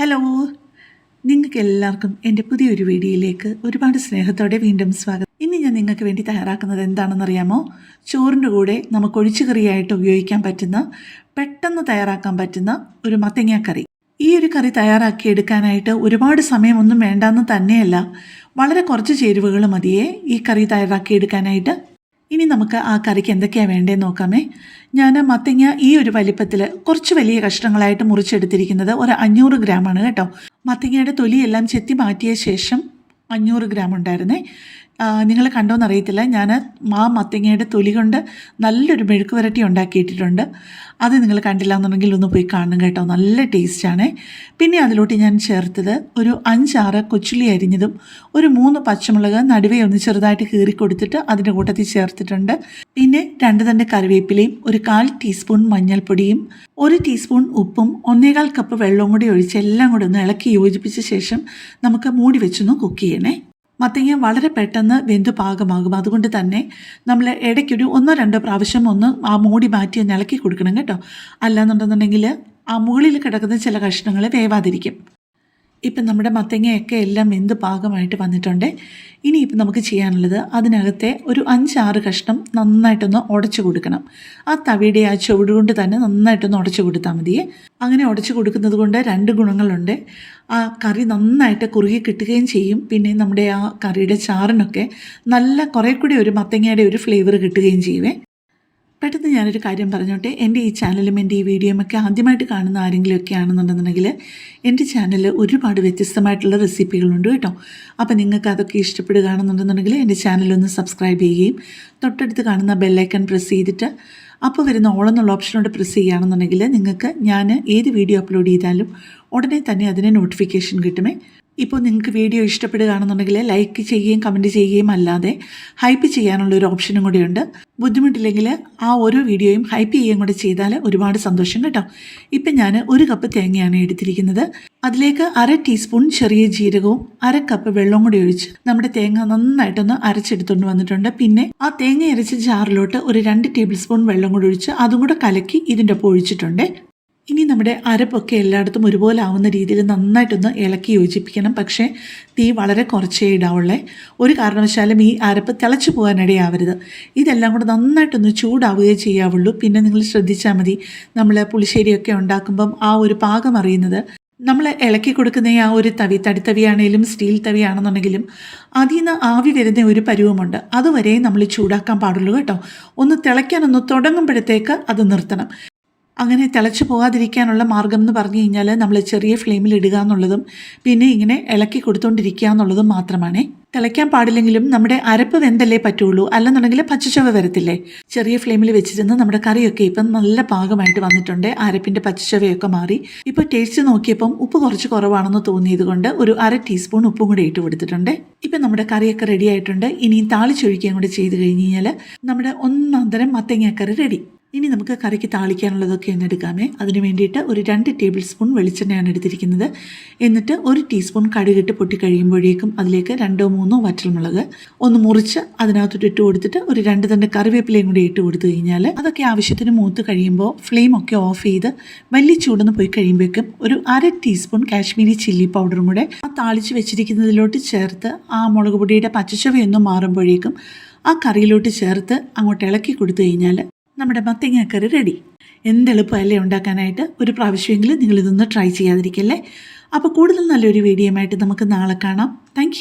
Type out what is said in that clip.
Hello നിങ്ങൾക്ക് എല്ലാവർക്കും എന്റെ പുതിയൊരു വീഡിയോയിലേക്ക് ഒരുപാട് സ്നേഹത്തോടെ വീണ്ടും സ്വാഗതം. ഇന്ന് ഞാൻ നിങ്ങൾക്ക് വേണ്ടി തയ്യാറാക്കുന്നത് എന്താണെന്നറിയാമോ? ചോറിന്റെ കൂടെ നമുക്ക് ഒഴിച്ചുകറിയായിട്ട് ഉപയോഗിക്കാൻ പറ്റുന്ന പെട്ടെന്ന് തയ്യാറാക്കാൻ പറ്റുന്ന ഒരു മത്തങ്ങ കറി ഈ ഒരു കറി തയ്യാറാക്കി എടുക്കാനായിട്ട് ഒരുപാട് സമയമൊന്നും വേണ്ടെന്ന് തന്നെയല്ല വളരെ കുറച്ച് ചേരുവകൾ മതിയേ ഈ കറി തയ്യാറാക്കി എടുക്കാനായിട്ട് ഇനി നമുക്ക് ആ കറിക്ക് എന്തൊക്കെയാണ് വേണ്ടതെന്ന് നോക്കാമേ. ഞാൻ മത്തങ്ങ ഈ ഒരു വലിപ്പത്തിൽ കുറച്ച് വലിയ കഷ്ണങ്ങളായിട്ട് മുറിച്ചെടുത്തിരിക്കുന്നത് ഒരു അഞ്ഞൂറ് ഗ്രാമാണ് കേട്ടോ. മത്തങ്ങയുടെ തൊലിയെല്ലാം ചെത്തി മാറ്റിയ ശേഷം അഞ്ഞൂറ് ഗ്രാം ഉണ്ടായിരുന്നേ. നിങ്ങൾ കണ്ടോന്ന് അറിയത്തില്ല. ഞാൻ മാ മത്തങ്ങയുടെ തൊലി കൊണ്ട് നല്ലൊരു മെഴുക്ക് വരട്ടി ഉണ്ടാക്കിയിട്ടിട്ടുണ്ട്. അത് നിങ്ങൾ കണ്ടില്ല എന്നുണ്ടെങ്കിൽ ഒന്ന് പോയി കാണണം കേട്ടോ. നല്ല ടേസ്റ്റാണ് പിന്നെ അതിലോട്ട് ഞാൻ ചേർത്തത് ഒരു അഞ്ചാറ് കൊച്ചുള്ളി അരിഞ്ഞതും ഒരു മൂന്ന് പച്ചമുളക് നടുവേ ഒന്ന് ചെറുതായിട്ട് കീറി കൊടുത്തിട്ട് അതിന്റെ കൂട്ടത്തിൽ ചേർത്തിട്ടുണ്ട്. പിന്നെ രണ്ട് തണ്ട് കറിവേപ്പിലയും ഒരു കാൽ ടീസ്പൂൺ മഞ്ഞൾപ്പൊടിയും ഒരു ടീസ്പൂൺ ഉപ്പും ഒന്നേകാൽ കപ്പ് വെള്ളവും കൂടി ഒഴിച്ച് എല്ലാം കൂടി ഒന്ന് ഇളക്കി യോജിപ്പിച്ച ശേഷം നമുക്ക് മൂടി വെച്ചൊന്ന് കുക്ക് ചെയ്യണേ. മത്തങ്ങ വളരെ പെട്ടെന്ന് വെന്ത് പാകമാകും. അതുകൊണ്ട് തന്നെ നമ്മൾ ഇടയ്ക്കൊരു ഒന്നോ രണ്ടോ പ്രാവശ്യം ഒന്ന് ആ മൂടി മാറ്റി ഒന്ന് ഇളക്കി കൊടുക്കണം കേട്ടോ. അല്ലാന്നുണ്ടെന്നുണ്ടെങ്കിൽ ആ മുകളിൽ കിടക്കുന്ന ചില കഷ്ണങ്ങൾ വേവാതിരിക്കും. ഇപ്പം നമ്മുടെ മത്തങ്ങയൊക്കെ എല്ലാം വെന്ത് പാകമായിട്ട് വന്നിട്ടുണ്ട്. ഇനിയിപ്പം നമുക്ക് ചെയ്യാനുള്ളത് അതിനകത്തെ ഒരു അഞ്ചാറ് കഷ്ണം നന്നായിട്ടൊന്ന് ഉടച്ചു കൊടുക്കണം. ആ തവിയുടെ ആ ചുവട് കൊണ്ട് തന്നെ നന്നായിട്ടൊന്ന് ഉടച്ചു കൊടുത്താൽ മതി. അങ്ങനെ ഉടച്ചു കൊടുക്കുന്നത് കൊണ്ട് രണ്ട് ഗുണങ്ങളുണ്ട്. ആ കറി നന്നായിട്ട് കുറുകി കിട്ടുകയും ചെയ്യും. പിന്നെ നമ്മുടെ ആ കറിയുടെ ചാറിനൊക്കെ നല്ല കുറേ കൂടി ഒരു മത്തങ്ങയുടെ ഒരു ഫ്ലേവർ കിട്ടുകയും ചെയ്യുവേ പെട്ടെന്ന് ഞാനൊരു കാര്യം പറഞ്ഞോട്ടെ. എന്റെ ഈ ചാനലും എന്റെ ഈ വീഡിയോയും ഒക്കെ ആദ്യമായിട്ട് കാണുന്ന ആരെങ്കിലുമൊക്കെ ആണെന്നുണ്ടെന്നുണ്ടെങ്കിൽ എന്റെ ചാനലിൽ ഒരുപാട് വ്യത്യസ്തമായിട്ടുള്ള റെസിപ്പികളുണ്ട് കേട്ടോ. അപ്പോൾ നിങ്ങൾക്ക് അതൊക്കെ ഇഷ്ടപ്പെടുകയാണെന്നുണ്ടെന്നുണ്ടെങ്കിൽ എന്റെ ചാനലൊന്ന് സബ്സ്ക്രൈബ് ചെയ്യുകയും തൊട്ടടുത്ത് കാണുന്ന ബെല്ലൈക്കൺ പ്രസ് ചെയ്തിട്ട് അപ്പോൾ വരുന്ന ഓളെന്നുള്ള ഓപ്ഷനോട് പ്രസ് ചെയ്യുകയാണെന്നുണ്ടെങ്കിൽ നിങ്ങൾക്ക് ഞാൻ ഏത് വീഡിയോ അപ്ലോഡ് ചെയ്താലും ഉടനെ തന്നെ അതിന് നോട്ടിഫിക്കേഷൻ കിട്ടുമേ. ഇപ്പോൾ നിങ്ങൾക്ക് വീഡിയോ ഇഷ്ടപ്പെടുകയാണെന്നുണ്ടെങ്കിൽ ലൈക്ക് ചെയ്യുകയും കമന്റ് ചെയ്യുകയും അല്ലാതെ ഹൈപ്പ് ചെയ്യാനുള്ള ഒരു ഓപ്ഷനും കൂടിയുണ്ട്. ബുദ്ധിമുട്ടില്ലെങ്കിൽ ആ ഓരോ വീഡിയോയും ഹൈപ്പ് ചെയ്യുകയും കൂടെ ചെയ്താൽ ഒരുപാട് സന്തോഷം കേട്ടോ. ഇപ്പം ഞാൻ ഒരു കപ്പ് തേങ്ങയാണ് എടുത്തിരിക്കുന്നത്. അതിലേക്ക് അര ടീസ്പൂൺ ചെറിയ ജീരകവും അര കപ്പ് വെള്ളവും കൂടി ഒഴിച്ച് നമ്മുടെ തേങ്ങ നന്നായിട്ടൊന്ന് അരച്ചെടുത്തുകൊണ്ട് വന്നിട്ടുണ്ട്. പിന്നെ ആ തേങ്ങ അരച്ച ജാറിലോട്ട് ഒരു രണ്ട് ടേബിൾ സ്പൂൺ വെള്ളം കൂടി ഒഴിച്ച് അതും കൂടെ കലക്കി ഇതിന്റെ ഒപ്പം ഒഴിച്ചിട്ടുണ്ട്. ഇനി നമ്മുടെ അരപ്പൊക്കെ എല്ലായിടത്തും ഒരുപോലെ ആവുന്ന രീതിയിൽ നന്നായിട്ടൊന്ന് ഇളക്കി യോജിപ്പിക്കണം. പക്ഷേ തീ വളരെ കുറച്ചേ ഇടാവുള്ളേ. ഒരു കാരണവശാലും ഈ അരപ്പ് തിളച്ചു പോകാനിടയാവരുത്. ഇതെല്ലാം കൂടെ നന്നായിട്ടൊന്ന് ചൂടാവുകയേ ചെയ്യാവുള്ളൂ. പിന്നെ നിങ്ങൾ ശ്രദ്ധിച്ചാൽ മതി. നമ്മൾ പുളിശ്ശേരിയൊക്കെ ഉണ്ടാക്കുമ്പം ആ ഒരു പാകം അറിയുന്നത് നമ്മൾ ഇളക്കി കൊടുക്കുന്ന ആ ഒരു തവി തടിത്തവിയാണേലും സ്റ്റീൽ തവിയാണെന്നുണ്ടെങ്കിലും അതിൽ നിന്ന് ആവി വരുന്ന ഒരു പരുവമുണ്ട്. അതുവരെ നമ്മൾ ചൂടാക്കാൻ പാടുള്ളൂ കേട്ടോ. ഒന്ന് തിളയ്ക്കാനൊന്ന് തുടങ്ങുമ്പോഴത്തേക്ക് അത് നിർത്തണം. അങ്ങനെ തിളച്ച് പോകാതിരിക്കാനുള്ള മാർഗം എന്ന് പറഞ്ഞു കഴിഞ്ഞാൽ നമ്മൾ ചെറിയ ഫ്ലെയിമിൽ ഇടുക എന്നുള്ളതും പിന്നെ ഇങ്ങനെ ഇളക്കി കൊടുത്തുകൊണ്ടിരിക്കുക എന്നുള്ളതും മാത്രമാണ്. തിളയ്ക്കാൻ പാടില്ലെങ്കിലും നമ്മുടെ അരപ്പ് വെന്തല്ലേ പറ്റുള്ളൂ. അല്ലെന്നുണ്ടെങ്കിൽ പച്ചച്ചവ വരത്തില്ലേ? ചെറിയ ഫ്ലെയിമിൽ വെച്ചിരുന്ന് നമ്മുടെ കറിയൊക്കെ ഇപ്പം നല്ല പാകമായിട്ട് വന്നിട്ടുണ്ട്. അരപ്പിന്റെ പച്ചച്ചവയൊക്കെ മാറി. ഇപ്പോൾ ടേസ്റ്റ് നോക്കിയപ്പം ഉപ്പ് കുറച്ച് കുറവാണെന്ന് തോന്നിയത് കൊണ്ട് ഒരു അര ടീസ്പൂൺ ഉപ്പും കൂടി ഇട്ട് കൊടുത്തിട്ടുണ്ട്. ഇപ്പം നമ്മുടെ കറിയൊക്കെ റെഡി ആയിട്ടുണ്ട്. ഇനിയും താളിച്ചൊഴിക്കുകയും കൂടി ചെയ്ത് കഴിഞ്ഞ് കഴിഞ്ഞാൽ നമ്മുടെ ഒന്നാന്തരം മത്തങ്ങക്കറി റെഡി. ഇനി നമുക്ക് കറിക്ക് താളിക്കാനുള്ളതൊക്കെ ഒന്ന് എടുക്കാമേ. അതിന് വേണ്ടിയിട്ട് ഒരു രണ്ട് ടേബിൾ സ്പൂൺ വെളിച്ചെണ്ണയാണ് എടുത്തിരിക്കുന്നത്. എന്നിട്ട് ഒരു ടീസ്പൂൺ കടുകിട്ട് പൊട്ടി കഴിയുമ്പോഴേക്കും അതിലേക്ക് രണ്ടോ മൂന്നോ വറ്റൽമുളക് ഒന്ന് മുറിച്ച് അതിനകത്തോട്ട് ഇട്ട് കൊടുത്തിട്ട് ഒരു രണ്ട് തണ്ട് കറിവേപ്പിലയും കൂടി ഇട്ട് കൊടുത്തു കഴിഞ്ഞാൽ അതൊക്കെ ആവശ്യത്തിന് മൂത്ത് കഴിയുമ്പോൾ ഫ്ലെയിം ഒക്കെ ഓഫ് ചെയ്ത് വലിയ ചൂടെന്ന് പോയി കഴിയുമ്പോഴേക്കും ഒരു അര ടീസ്പൂൺ കാശ്മീരി ചില്ലി പൗഡറും കൂടെ ആ താളിച്ച് വെച്ചിരിക്കുന്നതിലോട്ട് ചേർത്ത് ആ മുളക് പൊടിയുടെ പച്ചച്ചവയൊന്നും മാറുമ്പോഴേക്കും ആ കറിയിലോട്ട് ചേർത്ത് അങ്ങോട്ട് ഇളക്കി കൊടുത്തു കഴിഞ്ഞാൽ നമ്മുടെ മത്തങ്ങക്കറി റെഡി എന്തെളുപ്പമല്ലേ ഉണ്ടാക്കാനായിട്ട്? ഒരു പ്രാവശ്യമെങ്കിലും നിങ്ങളിതൊന്ന് ട്രൈ ചെയ്യാതിരിക്കല്ലേ? അപ്പോൾ കൂടുതൽ നല്ലൊരു വീഡിയോ ആയിട്ട് നമുക്ക് നാളെ കാണാം. താങ്ക്